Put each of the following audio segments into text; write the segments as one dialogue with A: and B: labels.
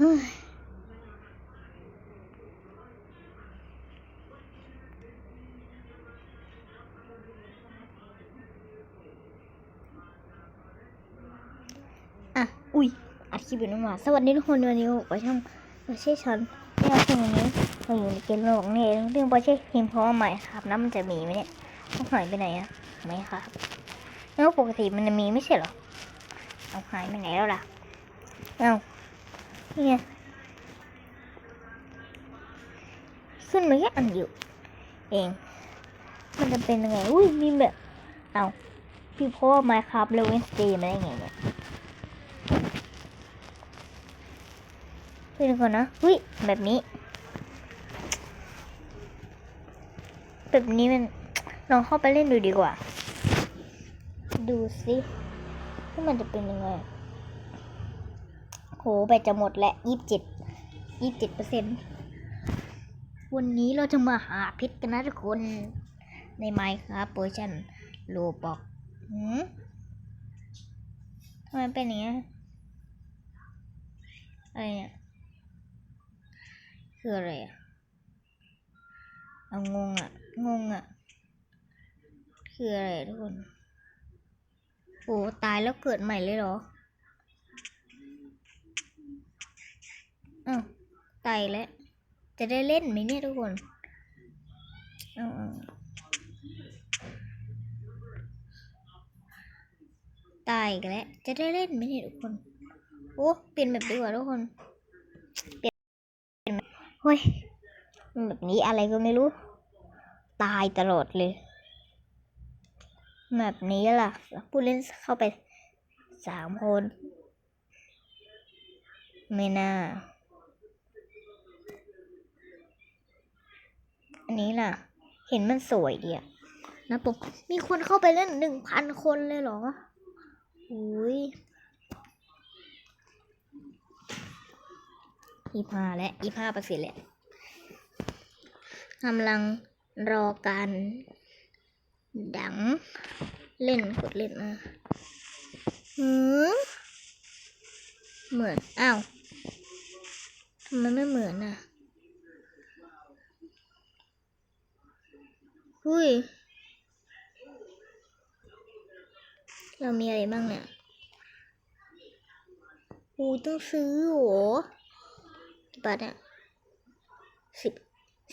A: อะ อุ้ย อัดคลิปอยู่นั่นหว่าสวัสดีทุกคนวันนี้ผมก็ช่องประเช่ชันที่เราช่วงนี้เราอยู่ในเกมโลกนี่เองเรื่องประเช่พิมพ์เพราะว่าใหม่ครับน้ำมันจะมีไหมเนี่ยต้องหายไปไหนอะไม่ครับแล้วปกติมันจะมีไม่ใช่หรอเอาหายไปไหนแล้วล่ะเอา นี่ไงขึ้นมาแค่อันเดียวเอง มันจะเป็นยังไง อุ้ย มีแบบ เอาพี่พ่อมาครับแล้วเวนสเตย์มาได้ไงเนี่ยเพื่นก่อนนะอุ้ย แบบนี้ แบบนี้มันลองเข้าไปเล่นดูดีกว่า ดูสิว่ามันจะเป็นยังไง โหแบตจะหมดแล้วยี่สิบเจ็ดยี่สิบเจ็ดเปอร์เซ็นต์วันนี้เราจะมาหาเพชรกันนะทุกคนในไมค์ครับโปรชั่นโลบอกหืมทำไมเป็นอย่างนี้ยอะไรเนี่ยคืออะไรอะเอางงอะ งงอะ คืออะไรทุกคน โอ้ตายแล้วเกิดใหม่เลยเหรอ อ้าวตายแล้ว จะได้เล่นไหมเนี่ยทุกคนเอาเอาตายอีกแล้ว จะได้เล่นไหมเนี่ยทุกคน โอ้เปลี่ยนแบบดีกว่าทุกคน เปลี่ยนเปลี่ยนเฮ้ยแบบนี้อะไรก็ไม่รู้ ตายตลอดเลย แบบนี้ล่ะ ผู้เล่นเข้าไปสามคน ไม่น่า นี้ล่ะ เห็นมันสวยดีอะนะปกมีคนเข้าไปเล่นหนึ่งพันคนเลยเหรออุ้ยอีพาและอีพาปร์เซ็นต์แหละกำลังรอการดังเล่นกดเล่นนะหืมเหมือน อ้าวทำไมไม่เหมือนอะ หุ้ย เรามีอะไรบ้างเนี่ยอูต้องซื้อโหกี่บาทเนี่ยสิบ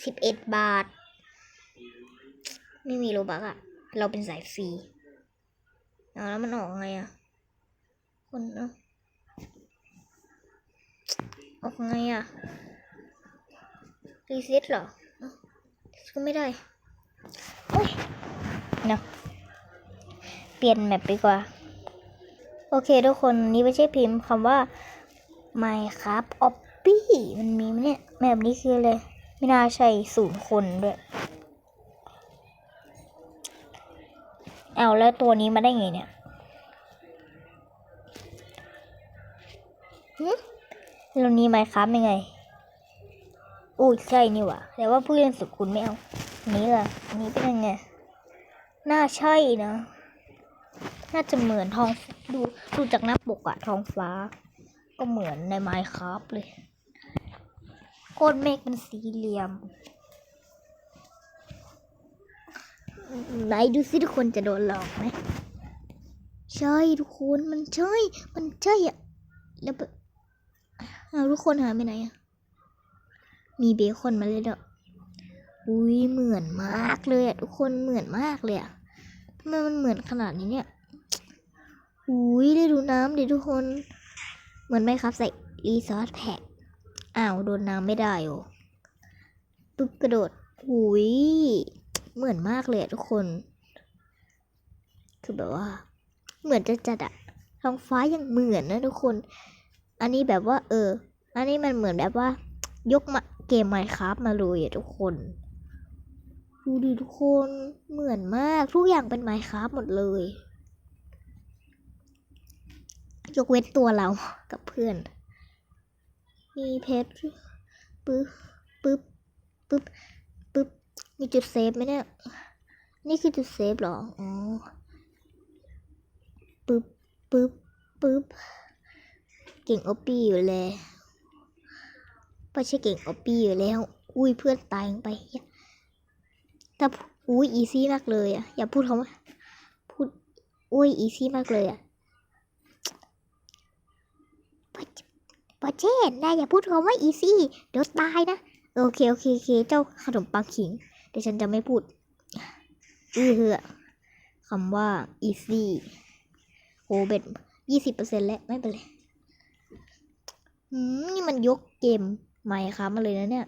A: สิบเอ็ดบาท ไม่มีโลบักอะเราเป็นสายฟรีเอาแล้วมันออกไงอะคนเนาะออกไงอะรีเซ็ตเหรอก็ไม่ได้ เนาะเปลี่ยนแมปไปกว่า โอเคทุกคนนี่ไม่ใช่พิมพ์คำว่า Minecraft o p p y มันมีไหมเนี่ยแมปนี้คืออะไรไม่น่าใช่ศูนย์คนด้วยเอาแล้วตัวนี้มาได้ไงเนี่ยหึแล้วนี้ Minecraft ยังไงอู้ใช่นี่หว่าแต่ว่าผู้เล่นสุดคุณไม่เอา นี้ล่ะ อันนี้เป็นยังไง น่าใช่นะ น่าจะเหมือนทองดูดูจากหน้าปกอะทองฟ้า ก็เหมือนในไมค์ครับเลยก้นเมฆเป็นสี่เหลี่ยม ไหนดูสิทุกคนจะโดนหลอกไหมใช่ทุกคนมันใช่ มันใช่อะแล้วเอาทุกคนหายไปไหนอะมีเบคอนมาเลยเด้อ อุ้ยเหมือนมากเลยอะทุกคนเหมือนมากเลยอะทำไมมันเหมือนขนาดนี้เนี่ยอุ้ยได้ดูน้ำดิทุกคน เหมือนไหมครับใส่รีซอสแพ็กอ้าวโดนน้ำไม่ได้โอ้ปุ๊บกระโดดอุ้ยเหมือนมากเลยอะทุกคน คือแบบว่า เหมือนจะจัดอะท้องฟ้ายังเหมือนนะทุกคน อันนี้แบบว่า เออ อันนี้มันเหมือนแบบว่า ยกมาเกมไมค์ครับมาเลยอะทุกคน ดูดิทุกคนเหมือนมากทุกอย่างเป็นไมค์ครับหมดเลย ยกเว้นตัวเรากับเพื่อน มีเพชรปึ๊บปึ๊บปึ๊บปึ๊บมีจุดเซฟไหมเนี่ย นี่คือจุดเซฟหรอ อ๋อปึ๊บปึ๊บปึ๊บเก่งโอปีอยู่เลยไม่ใช่เก่งออปปี้อยู่แล้ว อุ้ยเพื่อนตายลงไป ถ้าอุ้ยอีซี่มากเลยอะ อย่าพูดคำว่าพูดอุ้ยอีซี่มากเลยอะปอเช่นายอย่าพูดคำว่าอีซี่เดี๋ยวตายนะ โอเคโอเคโอเคเจ้าขนมปังขิง เดี๋ยวฉันจะไม่พูดอือเหือคำว่า easy โหเบ็ดยี่สิบเปอร์เซ็นต์แล้ว ไม่เป็นไรนี่มันยกเกมใหม่ครับมาเลยนะเนี่ย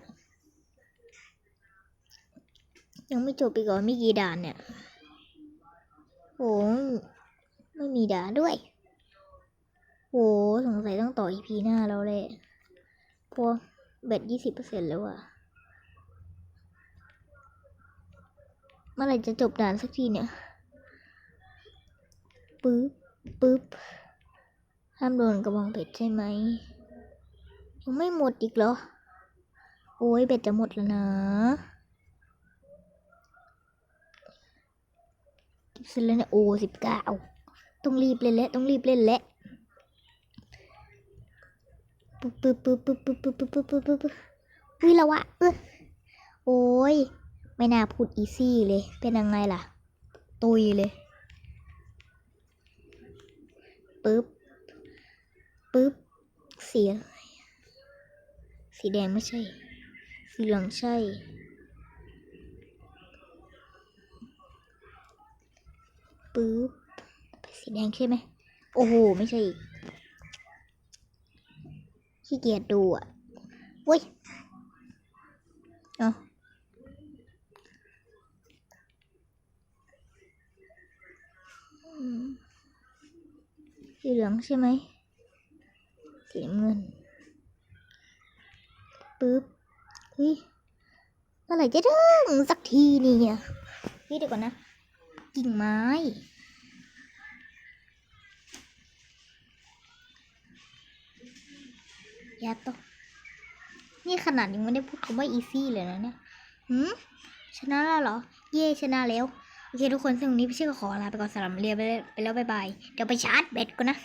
A: ยังไม่จบอีกเหรอไม่กี่ด่านเนี่ยโหไม่มีด่านด้วยโหสงสัยต้องต่อ EP หน้าแล้วแหละพราะเบ็ดยี่สิบเปอร์เซ็นต์แล้วอะเมื่อไหร่จะจบด่านสักทีเนี่ยปึ๊บปึ๊บห้ามโดนกระบองเพชรใช่ไหมยังไม่หมดอีกเหรอ โอ้ยเบ็ดจะหมดแล้วนะ เสร็จแล้วเนี่ยโอ้สิบเก้าต้องรีบเล่นแล้วต้องรีบเล่นแล้วปึ๊บปึ๊บปึ๊บปึ๊บปึ๊บปึ๊บปึ๊บปึ๊บปึ๊บปึ๊บปึ๊บอุ้ยล้ววะเออโอ้ยไม่น่าพูดอีซี่เลย เป็นยังไงล่ะ ตุยเลยปึ๊บปึ๊บสีอะไรสีแดงไม่ใช่ สีเหลืองใช่ ปึ๊บสีแดงใช่ไหม โอ้โห ไม่ใช่อีกขี้เกียจดูอะเว้ยเอาอืมสีเหลืองใช่ไหมสีเงินปึ๊บเฮ้ยเมื่อไหร่จะถึงสักทีเนี่ยเฮ้ยเดี๋ยวก่อนนะ กิ่งไม้ยาตก นี่ขนาดยังไม่ได้พูดคำว่า easy เลยนะเนี่ยหืมชนะแล้วเหรอ เย่ชนะแล้ว โอเคทุกคนซึ่งวันนี้พี่เชื่อขอลาไปก่อนสำหรับเรียนไปแล้วไปแล้วบ๊ายบาย เดี๋ยวไปชาร์จแบตก่อนนะ